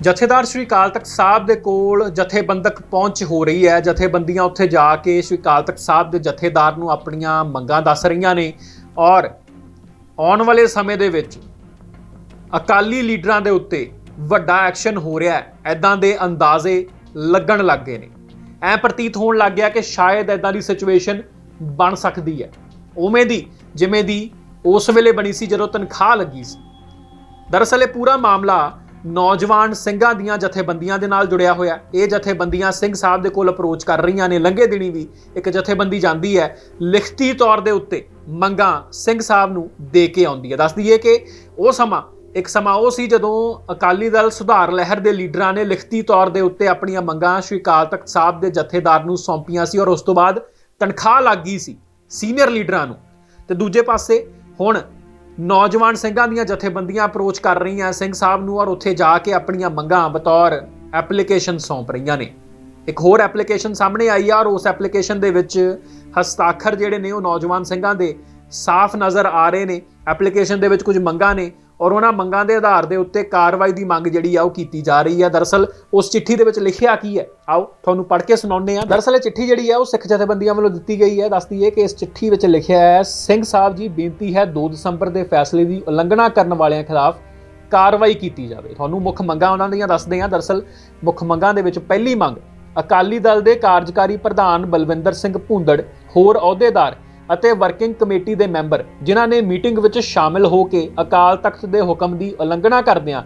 ਜਥੇਦਾਰ ਸ਼੍ਰੀ ਅਕਾਲ ਤਖਤ ਸਾਹਿਬ ਦੇ ਕੋਲ ਜਥੇਬੰਦਕ ਪਹੁੰਚ ਹੋ ਰਹੀ ਹੈ। ਜਥੇਬੰਦੀਆਂ ਉੱਥੇ ਜਾ ਕੇ ਸ਼੍ਰੀ ਅਕਾਲ ਤਖਤ ਸਾਹਿਬ ਦੇ ਜਥੇਦਾਰ ਨੂੰ ਆਪਣੀਆਂ ਮੰਗਾਂ ਦੱਸ ਰਹੀਆਂ ਨੇ ਔਰ ਆਉਣ ਵਾਲੇ ਸਮੇਂ ਦੇ ਵਿੱਚ ਅਕਾਲੀ ਲੀਡਰਾਂ ਦੇ ਉੱਤੇ ਵੱਡਾ ਐਕਸ਼ਨ ਹੋ ਰਿਹਾ ਹੈ। ਐਦਾਂ ਦੇ ਅੰਦਾਜ਼ੇ ਲੱਗਣ ਲੱਗ ਗਏ ਨੇ। ਐ ਪ੍ਰਤੀਤ ਹੋਣ ਲੱਗ ਗਿਆ ਕਿ ਸ਼ਾਇਦ ਐਦਾਂ ਦੀ ਸਿਚੁਏਸ਼ਨ ਬਣ ਸਕਦੀ ਹੈ। ਉਵੇਂ ਦੀ, ਜਿਵੇਂ ਦੀ ਉਸ ਵੇਲੇ ਬਣੀ ਸੀ ਜਦੋਂ ਤਨਖਾਹ ਲੱਗੀ ਸੀ। ਦਰਅਸਲ ਇਹ ਪੂਰਾ ਮਾਮਲਾ ਨੌਜਵਾਨ ਸਿੰਘਾਂ ਦੀਆਂ ਜਥੇਬੰਦੀਆਂ ਦੇ ਨਾਲ ਜੁੜਿਆ ਹੋਇਆ ਇਹ ਜਥੇਬੰਦੀਆਂ ਸਿੰਘ ਸਾਹਿਬ ਦੇ ਕੋਲ ਅਪਰੋਚ ਕਰ ਰਹੀਆਂ ਨੇ। ਲੰਘੇ ਦਿਨੀ ਵੀ ਇੱਕ ਜਥੇਬੰਦੀ ਜਾਂਦੀ ਹੈ। ਲਿਖਤੀ ਤੌਰ ਦੇ ਉੱਤੇ ਮੰਗਾਂ ਸਿੰਘ ਸਾਹਿਬ ਨੂੰ ਦੇ ਕੇ ਆਉਂਦੀ ਹੈ। ਦੱਸਦੀ ਹੈ ਕਿ ਉਹ ਸਮਾਂ, ਇੱਕ ਸਮਾਂ ਉਹ ਸੀ ਜਦੋਂ ਅਕਾਲੀ ਦਲ ਸੁਧਾਰ ਲਹਿਰ ਦੇ ਲੀਡਰਾਂ ਨੇ ਲਿਖਤੀ ਤੌਰ ਦੇ ਉੱਤੇ ਆਪਣੀਆਂ ਮੰਗਾਂ ਸ਼੍ਰੀ ਅਕਾਲ ਤਖਤ ਸਾਹਿਬ ਦੇ ਜਥੇਦਾਰ ਨੂੰ ਸੌਂਪੀਆਂ ਸੀ ਔਰ ਉਸ ਤੋਂ ਬਾਅਦ ਤਨਖਾਹ ਲੱਗ ਗਈ ਸੀ ਸੀਨੀਅਰ ਲੀਡਰਾਂ ਨੂੰ। ਤੇ ਦੂਜੇ ਪਾਸੇ ਹੁਣ ਨੌਜਵਾਨ ਸਿੰਘਾਂ ਦੀਆਂ ਜਥੇਬੰਦੀਆਂ ਅਪਰੋਚ ਕਰ ਰਹੀਆਂ ਸਿੰਘ ਸਾਹਿਬ ਨੂੰ ਔਰ ਉੱਥੇ ਜਾ ਕੇ ਆਪਣੀਆਂ ਮੰਗਾਂ ਬਤੌਰ ਐਪਲੀਕੇਸ਼ਨ ਸੌਂਪ ਰਹੀਆਂ ਨੇ। ਇੱਕ ਹੋਰ ਐਪਲੀਕੇਸ਼ਨ ਸਾਹਮਣੇ ਆਈ ਆ ਔਰ ਉਸ ਐਪਲੀਕੇਸ਼ਨ ਦੇ ਵਿੱਚ ਹਸਤਾਖਰ ਜਿਹੜੇ ਨੇ ਉਹ ਨੌਜਵਾਨ ਸਿੰਘਾਂ ਦੇ ਸਾਫ਼ ਨਜ਼ਰ ਆ ਰਹੇ ਨੇ। ਐਪਲੀਕੇਸ਼ਨ ਦੇ ਵਿੱਚ ਕੁਝ ਮੰਗਾਂ ਨੇ। ਔਰ ਉਹਨਾਂ ਮੰਗਾਂ ਦੇ ਆਧਾਰ ਦੇ ਉੱਤੇ ਕਾਰਵਾਈ ਦੀ ਮੰਗ ਜਿਹੜੀ ਆ ਉਹ ਕੀਤੀ ਜਾ ਰਹੀ ਹੈ ਦਰਅਸਲ ਉਸ ਚਿੱਠੀ ਦੇ ਵਿੱਚ ਲਿਖਿਆ ਕੀ ਹੈ? ਆਓ ਤੁਹਾਨੂੰ ਪੜ੍ਹ ਕੇ ਸੁਣਾਉਂਦੇ ਆ ਦਰਅਸਲ ਇਹ ਚਿੱਠੀ ਜਿਹੜੀ ਆ ਉਹ ਸਿੱਖ ਜਥੇਬੰਦੀਆਂ ਵੱਲੋਂ ਦਿੱਤੀ ਗਈ ਹੈ। ਦੱਸਦੀ ਹੈ ਕਿ ਇਸ ਚਿੱਠੀ ਵਿੱਚ ਲਿਖਿਆ ਹੈ, ਸਿੰਘ ਸਾਹਿਬ ਜੀ, ਬੇਨਤੀ ਹੈ 2 ਦਸੰਬਰ ਦੇ ਫੈਸਲੇ ਦੀ ਉਲੰਘਣਾ ਕਰਨ ਵਾਲਿਆਂ ਖਿਲਾਫ ਕਾਰਵਾਈ ਕੀਤੀ ਜਾਵੇ। ਤੁਹਾਨੂੰ ਮੁੱਖ ਮੰਗਾਂ ਉਹਨਾਂ ਦੀਆਂ ਦੱਸਦੇ ਆ ਦਰਅਸਲ ਮੁੱਖ ਮੰਗਾਂ ਦੇ ਵਿੱਚ ਪਹਿਲੀ ਮੰਗ, ਅਕਾਲੀ ਦਲ ਦੇ ਕਾਰਜਕਾਰੀ ਪ੍ਰਧਾਨ ਬਲਵਿੰਦਰ ਸਿੰਘ ਭੁੰਦੜ, ਹੋਰ ਅਹੁਦੇਦਾਰ ਅਤੇ ਵਰਕਿੰਗ ਕਮੇਟੀ ਦੇ ਮੈਂਬਰ ਜਿਨ੍ਹਾਂ ਨੇ ਮੀਟਿੰਗ ਵਿੱਚ ਸ਼ਾਮਿਲ ਹੋ ਕੇ ਅਕਾਲ ਤਖਤ ਦੇ ਹੁਕਮ ਦੀ ਉਲੰਘਣਾ ਕਰਦਿਆਂ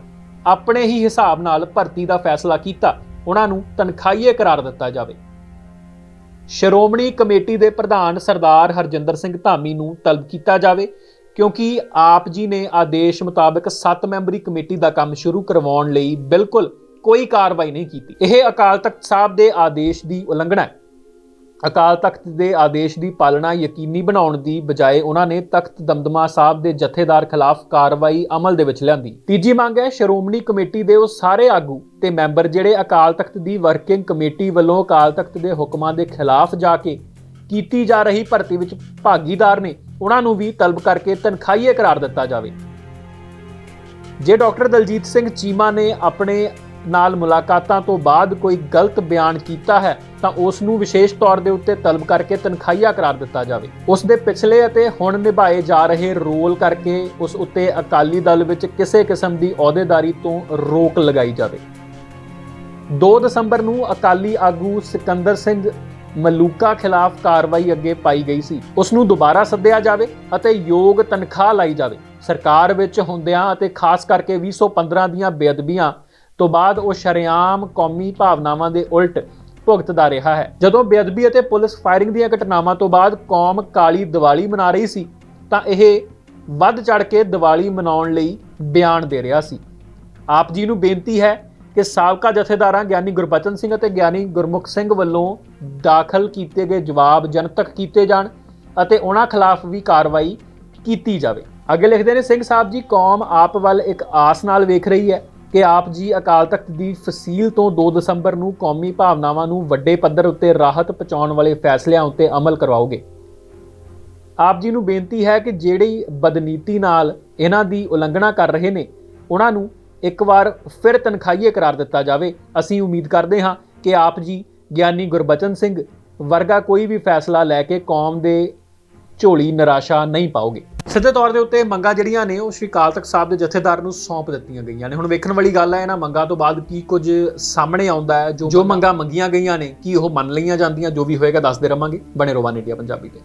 ਆਪਣੇ ਹੀ ਹਿਸਾਬ ਨਾਲ ਭਰਤੀ ਦਾ ਫੈਸਲਾ ਕੀਤਾ, ਉਹਨਾਂ ਨੂੰ ਤਨਖਾਹੀਏ ਕਰਾਰ ਦਿੱਤਾ ਜਾਵੇ। ਸ਼੍ਰੋਮਣੀ ਕਮੇਟੀ ਦੇ ਪ੍ਰਧਾਨ ਸਰਦਾਰ ਹਰਜਿੰਦਰ ਸਿੰਘ ਧਾਮੀ ਨੂੰ ਤਲਬ ਕੀਤਾ ਜਾਵੇ, ਕਿਉਂਕਿ ਆਪ ਜੀ ਨੇ ਆਦੇਸ਼ ਮੁਤਾਬਕ 7 ਮੈਂਬਰੀ ਕਮੇਟੀ ਦਾ ਕੰਮ ਸ਼ੁਰੂ ਕਰਵਾਉਣ ਲਈ ਬਿਲਕੁਲ ਕੋਈ ਕਾਰਵਾਈ ਨਹੀਂ ਕੀਤੀ। ਇਹ ਅਕਾਲ ਤਖਤ ਸਾਹਿਬ ਦੇ ਆਦੇਸ਼ ਦੀ ਉਲੰਘਣਾ ਹੈ। ਅਕਾਲ ਤਖਤ ਦੇ ਆਦੇਸ਼ ਦੀ ਪਾਲਣਾ ਯਕੀਨੀ ਬਣਾਉਣ ਦੀ ਬਜਾਏ ਉਹਨਾਂ ਨੇ ਤਖਤ ਦਮਦਮਾ ਸਾਹਿਬ ਦੇ ਜਥੇਦਾਰ ਖਿਲਾਫ ਕਾਰਵਾਈ ਅਮਲ ਦੇ ਵਿੱਚ ਲਿਆਂਦੀ। ਤੀਜੀ ਮੰਗ ਹੈ, ਸ਼੍ਰੋਮਣੀ ਕਮੇਟੀ ਦੇ ਉਹ ਸਾਰੇ ਆਗੂ ਤੇ ਮੈਂਬਰ ਜਿਹੜੇ ਅਕਾਲ ਤਖਤ ਦੀ ਵਰਕਿੰਗ ਕਮੇਟੀ ਵੱਲੋਂ ਅਕਾਲ ਤਖਤ ਦੇ ਹੁਕਮਾਂ ਦੇ ਖਿਲਾਫ ਜਾ ਕੇ ਕੀਤੀ ਜਾ ਰਹੀ ਭਰਤੀ ਵਿੱਚ ਭਾਗੀਦਾਰ ਨੇ, ਉਹਨਾਂ ਨੂੰ ਵੀ ਤਲਬ ਕਰਕੇ ਤਨਖਾਹੀਏ ਕਰਾਰ ਦਿੱਤਾ ਜਾਵੇ। ਜੇ ਡਾਕਟਰ ਦਲਜੀਤ ਸਿੰਘ ਚੀਮਾ ਨੇ ਆਪਣੇ ਨਾਲ ਮੁਲਾਕਾਤਾਂ ਤੋਂ ਬਾਅਦ ਕੋਈ ਗਲਤ ਬਿਆਨ ਕੀਤਾ ਹੈ, ਤਾਂ ਉਸ ਨੂੰ ਵਿਸ਼ੇਸ਼ ਤੌਰ ਦੇ ਉੱਤੇ ਤਲਬ ਕਰਕੇ ਤਨਖਾਹੀਆ ਕਰਾਰ ਦਿੱਤਾ ਜਾਵੇ। ਉਸ ਦੇ ਪਿਛਲੇ ਅਤੇ ਹੁਣ ਨਿਭਾਏ ਜਾ ਰਹੇ ਰੋਲ ਕਰਕੇ ਉਸ ਉੱਤੇ ਅਕਾਲੀ ਦਲ ਵਿੱਚ ਕਿਸੇ ਕਿਸਮ ਦੀ ਅਹੁਦੇਦਾਰੀ ਤੋਂ ਰੋਕ ਲਗਾਈ ਜਾਵੇ। 2 ਦਸੰਬਰ ਨੂੰ ਅਕਾਲੀ ਆਗੂ ਸਿਕੰਦਰ ਸਿੰਘ ਮਲੂਕਾ ਖਿਲਾਫ ਕਾਰਵਾਈ ਅੱਗੇ ਪਾਈ ਗਈ ਸੀ। ਉਸ ਨੂੰ ਦੁਬਾਰਾ ਸੱਦਿਆ ਜਾਵੇ ਅਤੇ ਯੋਗ ਤਨਖਾਹ ਲਾਈ ਜਾਵੇ। ਸਰਕਾਰ ਵਿੱਚ ਹੁੰਦਿਆਂ ਅਤੇ ਖਾਸ ਕਰਕੇ 2015 ਦੀਆਂ ਬੇਅਦਬੀਆਂ ਤੋਂ ਬਾਅਦ ਉਹ ਸ਼ਰੇਆਮ ਕੌਮੀ ਭਾਵਨਾਵਾਂ ਦੇ ਉਲਟ ਭੁਗਤਦਾ ਰਿਹਾ ਹੈ। ਜਦੋਂ ਬੇਅਦਬੀ ਅਤੇ ਪੁਲਿਸ ਫਾਇਰਿੰਗ ਦੀਆਂ ਘਟਨਾਵਾਂ ਤੋਂ ਬਾਅਦ ਕੌਮ ਕਾਲੀ ਦੀਵਾਲੀ ਮਨਾ ਰਹੀ ਸੀ, ਤਾਂ ਇਹ ਵੱਧ ਚੜ ਕੇ ਦੀਵਾਲੀ ਮਨਾਉਣ ਲਈ ਬਿਆਨ ਦੇ ਰਿਹਾ ਸੀ। ਆਪ ਜੀ ਨੂੰ ਬੇਨਤੀ ਹੈ ਕਿ ਸਾਬਕਾ ਜਥੇਦਾਰਾਂ ਗਿਆਨੀ ਗੁਰਬਚਨ ਸਿੰਘ ਅਤੇ ਗਿਆਨੀ ਗੁਰਮੁਖ ਸਿੰਘ ਵੱਲੋਂ ਦਾਖਲ ਕੀਤੇ ਗਏ ਜਵਾਬ ਜਨਤਕ ਕੀਤੇ ਜਾਣ ਅਤੇ ਉਹਨਾਂ ਖਿਲਾਫ ਵੀ ਕਾਰਵਾਈ ਕੀਤੀ ਜਾਵੇ। ਅੱਗੇ ਲਿਖਦੇ ਨੇ, ਸਿੰਘ ਸਾਹਿਬ ਜੀ, ਕੌਮ ਆਪ ਵੱਲ ਇੱਕ ਆਸ ਨਾਲ ਵੇਖ ਰਹੀ ਹੈ। ਕਿ ਆਪ ਜੀ ਅਕਾਲ ਤਖਤ ਦੀ ਫਸੀਲ ਤੋਂ 2 ਦਸੰਬਰ ਨੂੰ ਕੌਮੀ ਭਾਵਨਾਵਾਂ ਨੂੰ ਵੱਡੇ ਪੱਧਰ ਉੱਤੇ ਰਾਹਤ ਪਹੁੰਚਾਉਣ ਵਾਲੇ ਫੈਸਲਿਆਂ ਉੱਤੇ ਅਮਲ ਕਰਵਾਓਗੇ। ਆਪ ਜੀ ਨੂੰ ਬੇਨਤੀ ਹੈ ਕਿ ਜਿਹੜੀ ਬਦਨੀਤੀ ਨਾਲ ਇਹਨਾਂ ਦੀ ਉਲੰਘਣਾ ਕਰ ਰਹੇ ਨੇ, ਉਹਨਾਂ ਨੂੰ ਇੱਕ ਵਾਰ ਫਿਰ ਤਨਖਾਹੀਏ ਕਰਾਰ ਦਿੱਤਾ ਜਾਵੇ। ਅਸੀਂ ਉਮੀਦ ਕਰਦੇ ਹਾਂ ਕਿ ਆਪ ਜੀ ਗਿਆਨੀ ਗੁਰਬਚਨ ਸਿੰਘ ਵਰਗਾ ਕੋਈ ਵੀ ਫੈਸਲਾ ਲੈ ਕੇ ਕੌਮ ਦੇ ਝੋਲੀ ਨਿਰਾਸ਼ਾ ਨਹੀਂ ਪਾਓਗੇ। ਸਿੱਧੇ ਤੌਰ ਦੇ ਉੱਤੇ ਮੰਗਾਂ ਜਿਹੜੀਆਂ ਨੇ ਉਹ ਸ਼੍ਰੀ ਅਕਾਲ ਤਖਤ ਸਾਹਿਬ ਦੇ ਜਥੇਦਾਰ ਨੂੰ ਸੌਂਪ ਦਿੱਤੀਆਂ ਗਈਆਂ ਨੇ। ਹੁਣ ਵੇਖਣ ਵਾਲੀ ਗੱਲ ਹੈ ਇਹਨਾਂ ਮੰਗਾਂ ਤੋਂ ਬਾਅਦ ਕੀ ਕੁਝ ਸਾਹਮਣੇ ਆਉਂਦਾ ਹੈ ਜੋ ਜੋ ਮੰਗਾਂ ਮੰਗੀਆਂ ਗਈਆਂ ਨੇ ਕੀ ਉਹ ਮੰਨ ਲਈਆਂ ਜਾਂਦੀਆਂ ਜੋ ਵੀ ਹੋਏਗਾ ਦੱਸਦੇ ਰਵਾਂਗੇ। ਬਣੇ ਰੋਵਾਨ ਇੰਡੀਆ ਪੰਜਾਬੀ ਤੇ।